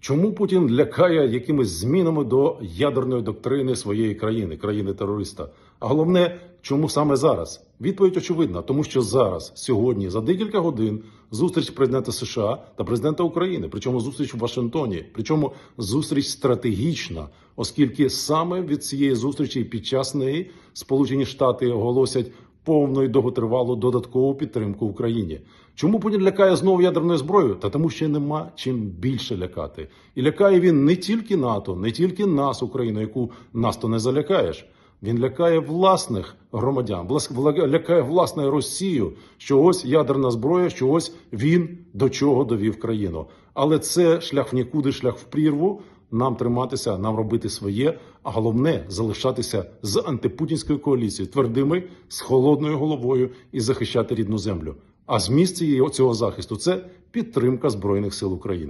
Чому Путін лякає якимись змінами до ядерної доктрини своєї країни, країни терориста? А головне, чому саме зараз? Відповідь очевидна, тому що зараз, сьогодні, за декілька годин, зустріч президента США та президента України, причому зустріч в Вашингтоні, причому зустріч стратегічна, оскільки саме від цієї зустрічі під час неї Сполучені Штати оголосять повну і довготривалу додаткову підтримку Україні. Чому Путін лякає знову ядерною зброєю? Та тому що нема чим більше лякати. І лякає він не тільки НАТО, не тільки нас, Україну, яку нас то не залякаєш. Він лякає власних громадян, лякає власне Росію, що ось ядерна зброя, що ось він до чого довів країну. Але це шлях в нікуди, шлях в прірву. Нам триматися, нам робити своє, а головне залишатися з антипутінською коаліцією твердими, з холодною головою і захищати рідну землю. А зміст цієї цього захисту це підтримка збройних сил України.